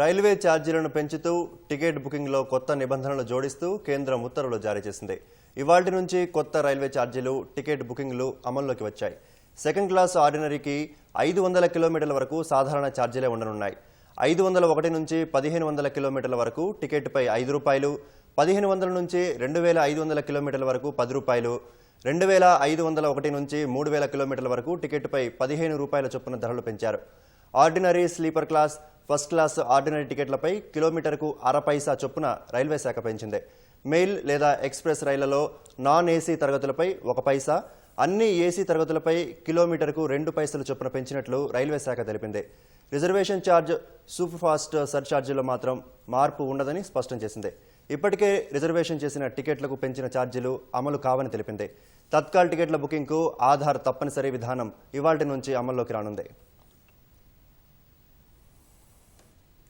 Railway ఛార్జీలను పెంచుతూ ticket బుకింగ్లో కొత్త నిబంధనలు జోడిస్తూ కేంద్రం ఉత్తర్వులు జారీ చేసింది. ఇవాటి నుంచి కొత్త రైల్వే ఛార్జీలు టికెట్ బుకింగ్లు అమల్లోకి వచ్చాయి. సెకండ్ క్లాస్ ఆర్డినరీకి ఐదు వందల కిలోమీటర్ల వరకు సాధారణ ఛార్జీలే ఉండనున్నాయి. ఐదు వందల ఒకటి నుంచి పదిహేను వందల కిలోమీటర్ల వరకు టికెట్పై ఐదు రూపాయలు పదిహేను వందల నుంచి రెండు వేల ఐదు వందల కిలోమీటర్ల వరకు పది రూపాయలు రెండు వేల ఐదు వందల ఒకటి నుంచి మూడు వేల కిలోమీటర్ల వరకు టికెట్పై పదిహేను రూపాయల చొప్పున ధరలు పెంచారు. Ordinary sleeper class first class ordinary టికెట్లపై కిలోమీటర్కు అర పైసా చొప్పున రైల్వే శాఖ పెంచింది. మెయిల్ లేదా ఎక్స్ప్రెస్ రైళ్ళలో నాన్ ఏసీ తరగతులపై ఒక పైసా అన్ని ఏసీ తరగతులపై కిలోమీటర్కు రెండు పైసలు చొప్పున పెంచినట్లు రైల్వే శాఖ తెలిపింది. రిజర్వేషన్ ఛార్జ్ సూపర్ ఫాస్ట్ సర్ఛార్జీలో మాత్రం మార్పు ఉండదని స్పష్టం చేసింది. ఇప్పటికే రిజర్వేషన్ చేసిన టికెట్లకు పెంచిన ఛార్జీలు అమలు కావని తెలిపింది. తత్కాల్ టికెట్ల బుకింగ్కు ఆధార్ తప్పనిసరి విధానం ఇవాల్టి నుంచి అమల్లోకి రానుంది.